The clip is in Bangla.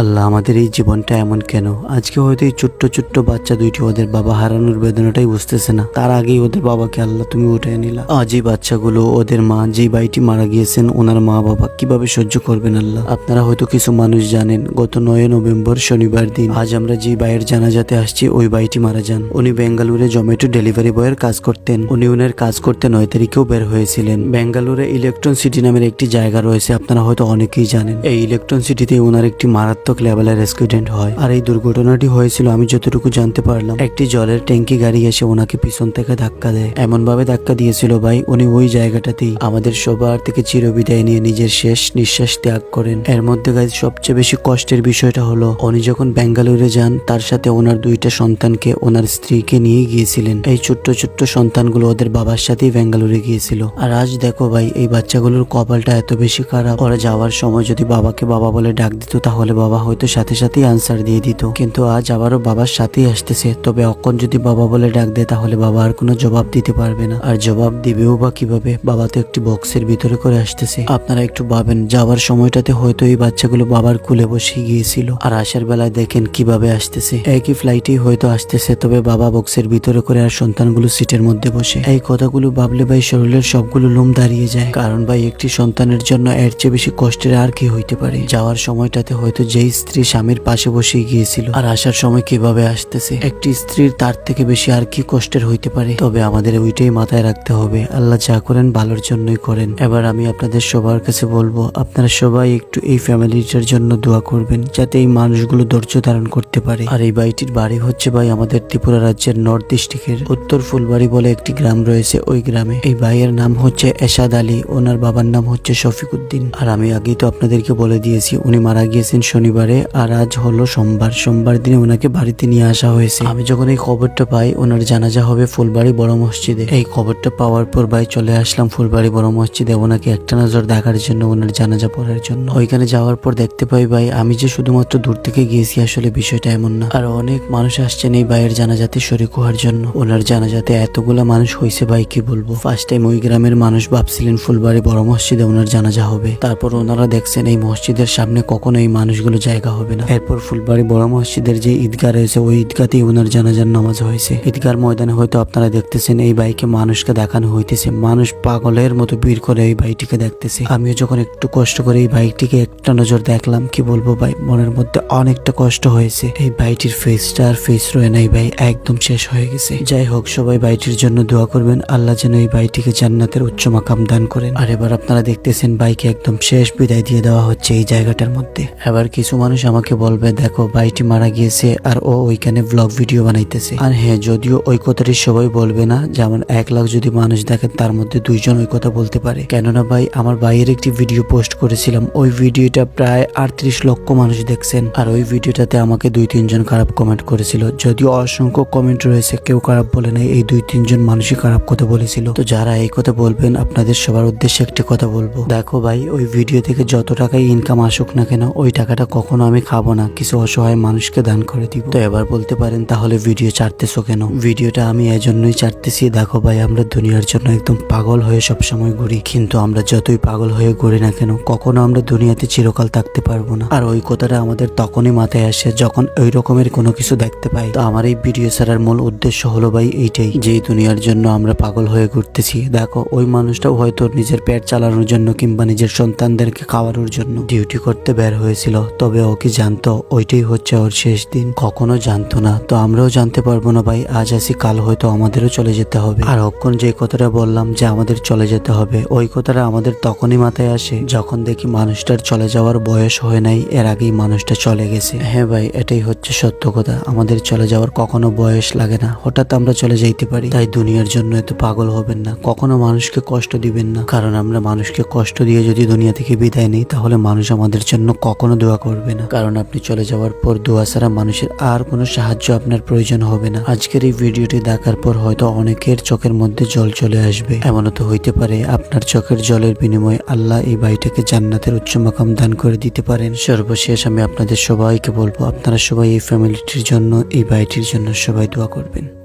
আল্লাহ আমাদের এই জীবনটা এমন কেন? আজকে হয়তো এই ছোট্ট ছোট্ট বাচ্চা দুইটি ওদের বাবা হারানোর বেদনাটাই বুঝতেছে না। তার আগেই ওদের বাবাকে আল্লাহ তুমি উঠে নিলা। আজ এই বাচ্চাগুলো ওদের মা যেই ভাইটি মারা গিয়েছেন, ওনার মা বাবা কীভাবে সহ্য করবেন আল্লাহ? আপনারা হয়তো কিছু মানুষ জানেন, গত নয় নভেম্বর শনিবার দিন আজ আমরা যে ভাইয়ের জানাজাতে আসছি, ওই ভাইটি মারা যান। উনি বেঙ্গালুরে জমেটো ডেলিভারি বয়ের কাজ করতেন। উনি উনার কাজ করতে নয় তারিখেও বের হয়েছিলেন। বেঙ্গালুরে ইলেকট্রন সিটি নামের একটি জায়গা রয়েছে, আপনারা হয়তো অনেকেই জানেন। এই ইলেকট্রন সিটিতে ওনার একটি মারাত্মক লেভেলের অ্যাক্সিডেন্ট হয়। আর এই দুর্ঘটনাটি হয়েছিল, আমি যতটুকু জানতে পারলাম, একটি জলের ট্যাঙ্কি গাড়ি এসে ওনাকে পিছন থেকে ধাক্কা দেয়। এমন ভাবে ধাক্কা দিয়েছিল ভাই, উনি ওই জায়গাটাতেই। আমাদের সবার থেকে চিরবিদায় নিয়ে নিজের শেষ নিঃশ্বাস ত্যাগ করেন। এর মধ্যে গাইজ সবচেয়ে বেশি কষ্টের বিষয়টা হলো, উনি যখন বেঙ্গালুরে যান, তার সাথে ওনার দুইটা সন্তানকে, ওনার স্ত্রীকে নিয়ে গিয়েছিলেন। এই ছোট্ট ছোট্ট সন্তানগুলো ওদের বাবার সাথেই বেঙ্গালুরে গিয়েছিল। আর আজ দেখো ভাই, এই বাচ্চাগুলোর কপালটা এত বেশি খারাপ, ওরা যাওয়ার সময় যদি বাবাকে বাবা বলে ডাক দিত, তাহলে বাবা হয়তো সাথে সাথেই আনসার দিয়ে দিত। কিন্তু আজ আবারও বাবার সাথেই আসতেছে। তবে অক্ষণ যদি বাবা বলে ডাক দেয়, তাহলে বাবা আর কোনো জবাব দিতে পারবে না। আর জবাব দিবেও বা কীভাবে? বাবা তো একটি বক্সের ভিতরে করে আসতেছে। আপনারা একটু ভাবেন, যাওয়ার সময়টাতে হয়তো এই বাচ্চাগুলো বাবার কুলে বসে গিয়েছিল। আর আসার বেলায় দেখেন কীভাবে আসতেছে। একই ফ্লাইটেই হয়তো আসতেছে, তবে বাবা বক্সের ভিতরে করে আর সন্তানগুলো সিটের মধ্যে বসে। এই কথাগুলো ভাবলে ভাই শরীরের সবগুলো লোম দাঁড়িয়ে যায়। কারণ ভাই, একটি সন্তানের জন্য এর চেয়ে বেশি কষ্টের আর কি হইতে পারে? যাওয়ার সময়টাতে হয়তো যেই স্ত্রী স্বামীর পাশে বসে গিয়েছিল। আর আসার সময় কীভাবে আসতেছে? একটি স্ত্রীর তার থেকে বেশি আর কি কষ্টের হইতে পারে? তবে আমাদের ওইটাই মাথায় রাখতে হবে। আল্লাহ যা করেন ভালোর জন্যই করেন। এবার আমি আপনাদের সবার কাছে বলব, আপনারা সবাই একটু এই ফ্যামিলিটার জন্য দোয়া করবেন, যাতে এই মানুষগুলো ধৈর্য ধারণ করতে পারে। আর এই বাড়িটির বাড়ি হচ্ছে ভাই আমাদের ত্রিপুরা রাজ্যের নর্থ ডিস্ট্রিক্টের উত্তর ফুলবাড়ি বলে একটি গ্রাম রয়েছে ওই গ্রামে। এই ভাইয়ের নাম হচ্ছে এসাদ আলী, ওনার বাবার নাম হচ্ছে শফিক উদ্দিন। আর আমি আগেই তো আপনাদেরকে বলে দিয়েছি, উনি মারা গিয়েছেন শনিবারে। আর আজ হলো সোমবার। সোমবার দিনে ওনাকে বাড়িতে নিয়ে আসা হয়েছে। আমি যখন এই খবরটা পাই, ওনার জানাজা হবে ফুলবাড়ি বড় মসজিদে। এই খবরটা পাওয়ার পর ভাই চলে আসলাম ফুলবাড়ি বড় মসজিদে। ওনাকে একটা নজর দেখার জন্য, ওনার জানাজা পড়ার জন্য। ওইখানে যাওয়ার পর দেখতে পাই ভাই, আমি যে শুধুমাত্র দূর থেকে গিয়েছি, আসলে বিষয়টা এমন না। আর অনেক মানুষ আসছেন এই ভাইয়ের জানাজাতে শরিক হওয়ার জন্য। ওনার জানাজাতে এতগুলা মানুষ হয়েছে ভাই, কি বলব? ফার্স্ট টাইম ওই গ্রামের মানুষ ভাবছিলেন ফুলবাড়ি বড় মসজিদে ওনার জানাজা হবে। তারপর ওনারা দেখছেন এই মসজিদের সামনে কখনো এই মানুষগুলো জায়গা হবে না। এরপর ফুলবাড়ি বড় মসজিদের যে ঈদগাহ রয়েছে, ওই ঈদগাতেই ওনার জানাজার নামাজ হয়েছে। ঈদগার ময়দানে হয়তো আপনারা দেখতেছেন, এই বাইকে মানুষকে দেখানো হইতেছে। মানুষ পাগলের মতো ভিড় করে এই বাইকটিকে দেখতেছে। আমিও যখন একটু কষ্ট করে এই বাইকটিকে একটা নজর দেখলাম, কি বলব ভাই, মনের মধ্যে অনেকটা কষ্ট হয়েছে। এই বাইটির ফেসটা আর ফেস রয়ে নাই ভাই, একদম শেষ হয়ে গেছে। যাই হোক, সবাই বাইটির জন্য দোয়া করবেন। আল্লাহ যেন এই বাইটিকে জান্নাতের উচ্চ মাকাম দান করেন। আর এবার আপনারা দেখতেছেন বাইকে একদম শেষ বিদায় দিয়ে দেওয়া হচ্ছে এই জায়গাটার মধ্যে। এবার কিছু মানুষ আমাকে বলবে, দেখো বাইটি মারা গিয়েছে আর ও ওইখানে ব্লগ ভিডিও বানাইতেছে। আর হ্যাঁ যদিও ওই কথাটি সবাই বলবে না, যেমন এক লাখ যদি মানুষ দেখেন, তার মধ্যে দুইজন ওই কথা বলতে পারে। কেননা ভাই, আমার ভাইয়ের একটি ভিডিও পোস্ট করেছিলাম, ওই ভিডিওটা প্রায় আটত্রিশ লক্ষ মানুষ দেখছেন। আর ওই ভিডিওটাতে আমাকে দুই তিনজন খারাপ কমেন্ট করেছিল। যদিও অসংখ্য কমেন্ট রয়েছে, কেউ খারাপ বলে নাই, এই দুই তিনজন মানুষই খারাপ কথা বলেছিল। তো যারা এই কথা বলবেন, আপনাদের সবার উদ্দেশ্যে একটি কথা বলব। দেখো ভাই, ওই ভিডিও থেকে যত টাকাই ইনকাম আসুক না কেন, ওই টাকাটা কখনো আমি খাব না, কিছু অসহায় মানুষকে দান করে দিব। তো এবার বলতে পারেন, তাহলে ভিডিও ছাড়তেছো কেন? ভিডিওটা আমি এজন্যই ছাড়তেছি, দেখো ভাই, আমরা দুনিয়ার জন্য একদম পাগল হয়ে সবসময় ঘুরি। কিন্তু আমরা যতই পাগল হয়ে ঘুরি না কেন, কখনো আমরা দুনিয়াতে চিরকাল থাকতে পারব না। আর ওই কথাটা আমাদের তখনই মাথায় আসে, যখন ওই রকমের কোনো কিছু দেখতে পাই। তো আমার এই ভিডিও ছাড়ার মূল উদ্দেশ্য হলো ভাই, এইটাই যে দুনিয়ার জন্য আমরা পাগল হয়ে ঘুরতেছি। দেখো, ওই মানুষটাও হয়তো নিজের পেট চালানোর জন্য কিংবা নিজের সন্তানদেরকে খাওয়ানোর জন্য ডিউটি করতে বের হয়েছিল। তবে ও কি জানতো? ওইটাই হচ্ছে ওর শেষ দিন। কখনো জানতো না। তো আমরাও জানতে পারব না ভাই, আজ আসি, কাল হয়তো আমাদেরও চলে যেতে হবে। আর অক্ষণ যে কথাটা বললাম যে আমাদের চলে যেতে হবে, ওই কথাটা আমাদের তখনই মাথায় আসে যখন দেখি মানুষটার চলে যাওয়ার বয়স হয় নাই, এর আগেই মানুষটা চলে গেছে। হ্যাঁ ভাই, এটাই হচ্ছে সত্য কথা। আমাদের চলে যাওয়ার কখনো বয়স লাগে না। হঠাৎ আমরা চলে যাইতে পারি। তাই দুনিয়ার জন্য এত পাগল হবেন না। কখনো মানুষকে কষ্ট দিবেন না। কারণ আমরা মানুষকে কষ্ট দিয়ে যদি দুনিয়া থেকে বিদায় নিই, তাহলে মানুষ আমাদের জন্য কখনো দোয়া করবে না। কারণ আপনি চলে যাওয়ার পর দোয়া ছাড়া মানুষের আর কোনো সাহায্য আপনার প্রয়োজন হবে না। আজকের এই ভিডিওটি দেখার পর হয়তো অনেকের চোখের মধ্যে জল চলে আসবে। এমনও তো হইতে পারে আপনার চোখের জলের বিনিময়ে আল্লাহ এই বাড়িটাকে জান্নাতের উচ্চ মাকাম দান করে দিতে পারেন। সর্বশেষ আমি আপনাদের সবাইকে বলব, আপনারা সবাই এই ফ্যামিলিটির জন্য, এই বাড়িটির জন্য সবাই দোয়া করবেন।